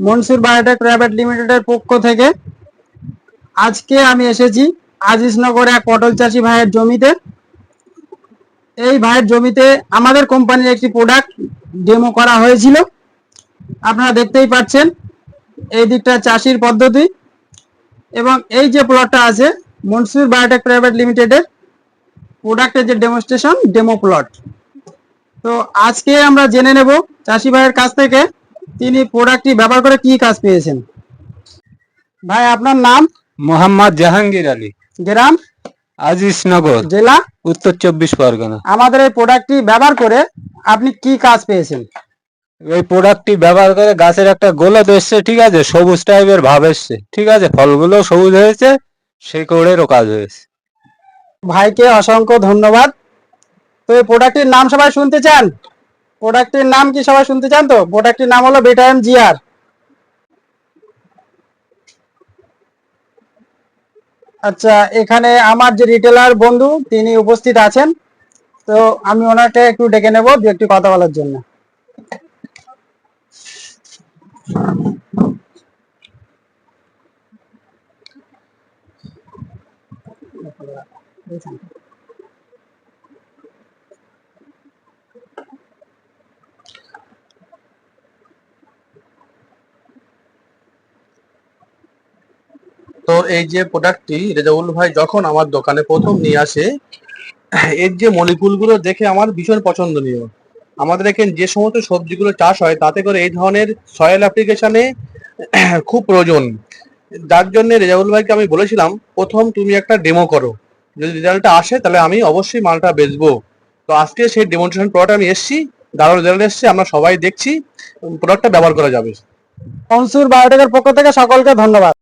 Mansur biotech private লিমিটেডের পক্ষ থেকে আজকে আমি এসেছি আজিজনগরে এক পটল চাষি ভাইয়ের জমিতে। এই ভাইয়ের জমিতে আমাদের কোম্পানির একটি প্রোডাক্ট ডেমো করা হয়েছিল। আপনারা দেখতেই পাচ্ছেন এই দিকটা চাষির পদ্ধতি। এবং এই যে প্লটটা আছে, মনসুর বায়োটেক প্রাইভেট লিমিটেডের প্রোডাক্টের যে ডেমোস্ট্রেশন ডেমো প্লট তো আজকে আমরা জেনে নেব চাষি ভাইয়ের কাছ থেকে তিনি প্রোডাক্টটি ব্যবহার করে কি কাজ পেয়েছেন? ভাই আপনার নাম? মোহাম্মদ জাহাঙ্গীর আলী। গ্রাম? আজিজনগর জেলা? উত্তর চব্বিশ পরগনা। আমাদের এই প্রোডাক্টটি ব্যবহার করে আপনি কি কাজ পেয়েছেন? এই প্রোডাক্টটি ব্যবহার করে গাছের একটা গোলদ এসছে ঠিক আছে? সবুজ টাইপের ভাব এসছে ঠিক আছে? ফলগুলো সবুজ হয়েছে শেকড়েরও কাজ হয়েছে। ভাইকে অসংখ্য ধন্যবাদ। তো এই প্রোডাক্টটির নাম সবাই শুনতে চান? প্রোডাক্টটির নাম কি সবাই শুনতে চান তো? প্রোডাক্টটির নাম হলো বেটাএম জিআর আচ্ছা এখানে আমার যে রিটেলার বন্ধু, তিনি উপস্থিত আছেন। তো আমি ওনাকে একটু ডেকে নেব দু একটি কথা বলার জন্য। এই যে প্রোডাক্টটি রেজাউল ভাই যখন আমার দোকানে প্রথম নিয়ে আসে, এর যে মলিকুলগুলো দেখে আমার ভীষণ পছন্দনীয়। আমাদের এখানে যে সমস্ত সবজিগুলো চাষ হয়, তাতে করে এই ধরনের সয়েল অ্যাপ্লিকেশনে খুব প্রয়োজন। যার জন্য রেজাউল ভাইকে আমি বলেছিলাম, প্রথম তুমি একটা ডেমো করো। যদি রেজাল্টটা আসে, তাহলে আমি অবশ্যই মালটা বেচবো। তো আজকে সেই ডেমনস্ট্রেশন প্রোডাক্ট আমি এসেছি, দারুণ রেজাল্ট এসছে, আমরা সবাই দেখছি প্রোডাক্টটা ব্যবহার করা যাবে। মনসুর বায়োটেকের পক্ষ থেকে সকলকে ধন্যবাদ।